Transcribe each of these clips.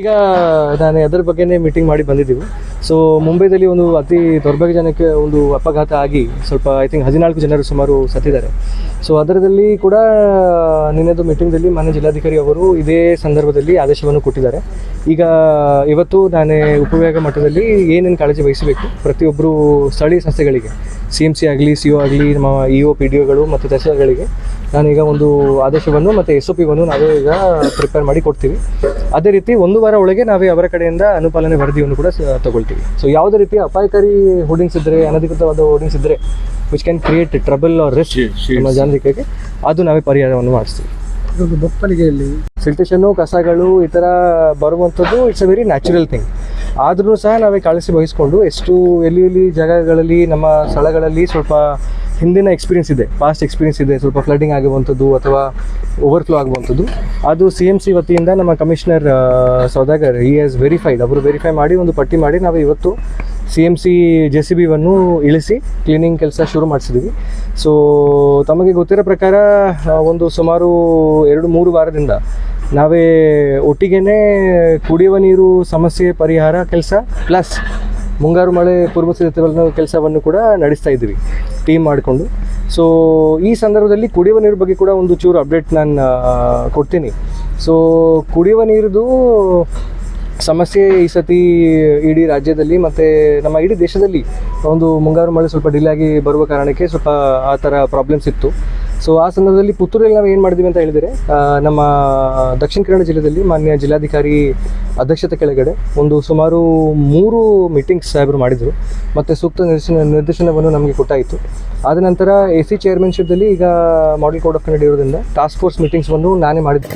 ಈಗ ನಾನು ಅದರ ಬಗ್ಗೆನೇ ಮೀಟಿಂಗ್ ಮಾಡಿ ಬಂದಿದ್ದೀವಿ. ಸೊ ಮುಂಬೈದಲ್ಲಿ ಒಂದು ಅತಿ ದೌರ್ಭಾಗ್ಯಜನಕ ಒಂದು ಅಪಘಾತ ಆಗಿ ಸ್ವಲ್ಪ ಐ ಥಿಂಕ್ ಹದಿನಾಲ್ಕು ಜನರು ಸುಮಾರು ಸತ್ತಿದ್ದಾರೆ. ಸೊ ಅದರದಲ್ಲಿ ಕೂಡ, ನಿನ್ನೆದು ಮೀಟಿಂಗ್ದಲ್ಲಿ ಮಾನ್ಯ ಜಿಲ್ಲಾಧಿಕಾರಿ ಅವರು ಇದೇ ಸಂದರ್ಭದಲ್ಲಿ ಆದೇಶವನ್ನು ಕೊಟ್ಟಿದ್ದಾರೆ. ಈಗ ಇವತ್ತು ನಾನು ಉಪಯೋಗ ಮಟ್ಟದಲ್ಲಿ ಏನೇನು ಕಾಳಜಿ ವಹಿಸಬೇಕು ಪ್ರತಿಯೊಬ್ಬರು ಸ್ಥಳೀಯ ಸಂಸ್ಥೆಗಳಿಗೆ ಸಿ ಎಂ ಸಿ ಆಗಲಿ ಸಿ ಒ ಆಗಲಿ ನಮ್ಮ ಇ ಒ ಪಿ ಡಿ ಒಗಳು ಮತ್ತು ತಹಸೀಲ್ದಾರ್ಗಳಿಗೆ ನಾನೀಗ ಒಂದು ಆದೇಶವನ್ನು ಮತ್ತು ಎಸ್ ಒ ಪಿವನ್ನು ನಾವೇ ಈಗ ಪ್ರಿಪೇರ್ ಮಾಡಿ ಕೊಡ್ತೀವಿ. ಅದೇ ರೀತಿ ಒಂದು ವಾರ ಒಳಗೆ ನಾವೇ ಅವರ ಕಡೆಯಿಂದ ಅನುಪಾಲನೆ ವರದಿಯನ್ನು ಕೂಡ ಸ- ತಗೊಳ್ತೀವಿ. ಸೊ ಯಾವುದೇ ರೀತಿ ಅಪಾಯಕಾರಿ ಹೋರ್ಡಿಂಗ್ಸ್ ಇದ್ದರೆ ಅನಧಿಕೃತವಾದ ಹೋರ್ಡಿಂಗ್ಸ್ ಇದ್ದರೆ which can create trouble or risk ನಮ್ಮ ಜನರಿಕೆಗೆ ಅದು ನಾವೇ ಪರಿಹಾರವನ್ನು ಮಾಡಿಸ್ತೀವಿ. ಇವಾಗ ಸಿಲ್ಟೇಷನ್ನು ಕಸಗಳು, ಈ ಥರ ಬರುವಂಥದ್ದು it's a very natural thing ಆದ್ರೂ ಸಹ ನಾವೇ ಕಳಿಸಿ ವಹಿಸ್ಕೊಂಡು ಎಷ್ಟು ಎಲ್ಲಿ ಎಲ್ಲಿ ಜಾಗಗಳಲ್ಲಿ, ನಮ್ಮ ಸ್ಥಳಗಳಲ್ಲಿ ಸ್ವಲ್ಪ ಹಿಂದಿನ ಎಕ್ಸ್ಪೀರಿಯನ್ಸ್ ಇದೆ. ಪಾಸ್ಟ್ ಎಕ್ಸ್ಪೀರಿಯನ್ಸ್ ಇದೆ. ಸ್ವಲ್ಪ ಫ್ಲಡ್ಡಿಂಗ್ ಆಗುವಂಥದ್ದು ಅಥವಾ ಓವರ್ಫ್ಲೋ ಆಗುವಂಥದ್ದು. ಅದು ಸಿ ಎಂ ಸಿ ವತಿಯಿಂದ ನಮ್ಮ ಕಮಿಷನರ್ ಸೌದಾಗರ್ ಈ ಆಸ್ ವೆರಿಫೈಡ್ ಅವರು ವೆರಿಫೈ ಮಾಡಿ, ಒಂದು ಪಟ್ಟಿ ಮಾಡಿ ನಾವು ಇವತ್ತು C M C J C ಬಿವನ್ನು ಇಳಿಸಿ ಕ್ಲೀನಿಂಗ್ ಕೆಲಸ ಶುರು ಮಾಡಿಸಿದ್ವಿ. ಸೊ ತಮಗೆ ಗೊತ್ತಿರೋ ಪ್ರಕಾರ ಒಂದು ಸುಮಾರು ಎರಡು ಮೂರು ವಾರದಿಂದ ನಾವೇ ಒಟ್ಟಿಗೆನೆ ಕುಡಿಯುವ ನೀರು ಸಮಸ್ಯೆ ಪರಿಹಾರ ಕೆಲಸ ಪ್ಲಸ್ ಮುಂಗಾರು ಮಳೆ ಪೂರ್ವ ಸಿದ್ಧತೆಗಳನ್ನು ಕೆಲಸವನ್ನು ಕೂಡ ನಡೆಸ್ತಾ ಇದ್ದೀವಿ ಟೀಮ್ ಮಾಡಿಕೊಂಡು. ಸೊ ಈ ಸಂದರ್ಭದಲ್ಲಿ ಕುಡಿಯುವ ನೀರು ಬಗ್ಗೆ ಕೂಡ ಒಂದು ಚೂರು ಅಪ್ಡೇಟ್ ನಾನು ಕೊಡ್ತೀನಿ. ಸೊ ಕುಡಿಯುವ ನೀರದು ಸಮಸ್ಯೆ ಈ ಸತಿ ಇಡೀ ರಾಜ್ಯದಲ್ಲಿ ಮತ್ತು ನಮ್ಮ ಇಡೀ ದೇಶದಲ್ಲಿ ಒಂದು ಮುಂಗಾರು ಮಳೆ ಸ್ವಲ್ಪ ಡಿಲೇ ಆಗಿ ಬರುವ ಕಾರಣಕ್ಕೆ ಸ್ವಲ್ಪ ಆ ಥರ ಪ್ರಾಬ್ಲಮ್ಸ್ ಇತ್ತು. ಸೊ ಆ ಸಂದರ್ಭದಲ್ಲಿ ಪುತ್ತೂರಲ್ಲಿ ನಾವು ಏನು ಮಾಡಿದ್ವಿ ಅಂತ ಹೇಳಿದರೆ ನಮ್ಮ ದಕ್ಷಿಣ ಕನ್ನಡ ಜಿಲ್ಲೆಯಲ್ಲಿ ಮಾನ್ಯ ಜಿಲ್ಲಾಧಿಕಾರಿ ಅಧ್ಯಕ್ಷತೆ ಕೆಳಗಡೆ ಒಂದು ಸುಮಾರು ಮೂರು ಮೀಟಿಂಗ್ಸ್ ಸಾಹೇಬರು ಮಾಡಿದರು. ಮತ್ತು ಸೂಕ್ತ ನಿರ್ದೇಶನ, ನಿರ್ದೇಶನವನ್ನು ನಮಗೆ ಕೊಟ್ಟಾಯಿತು. ಆದ ನಂತರ ಎ ಸಿ ಚೇರ್ಮನ್ಶಿಪ್ದಲ್ಲಿ ಈಗ ಮಾಡೆಲ್ ಕೋಡ್ ಆಫ್ ಕನ್ನಡ ಇರೋದ್ರಿಂದ ಟಾಸ್ಕ್ ಫೋರ್ಸ್ ಮೀಟಿಂಗ್ಸ್ವನ್ನು ನಾನೇ ಮಾಡಿದ್ದೆ.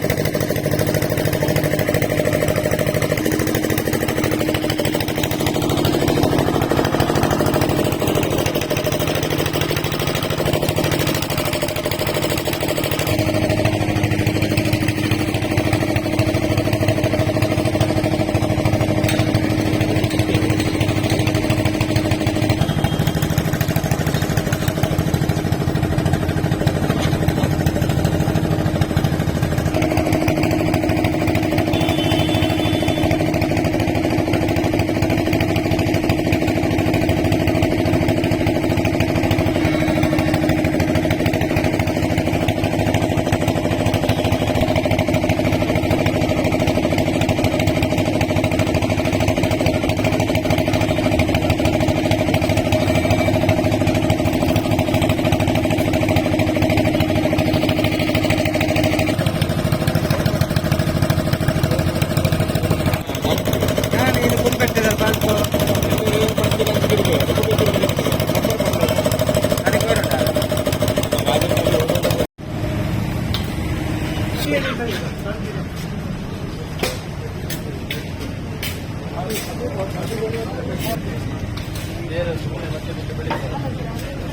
ಬೇರೆ ಸುಮ್ಮನೆ ಮತ್ತೆ ಬಿಟ್ಟು ಬೆಳಿತಾರೆ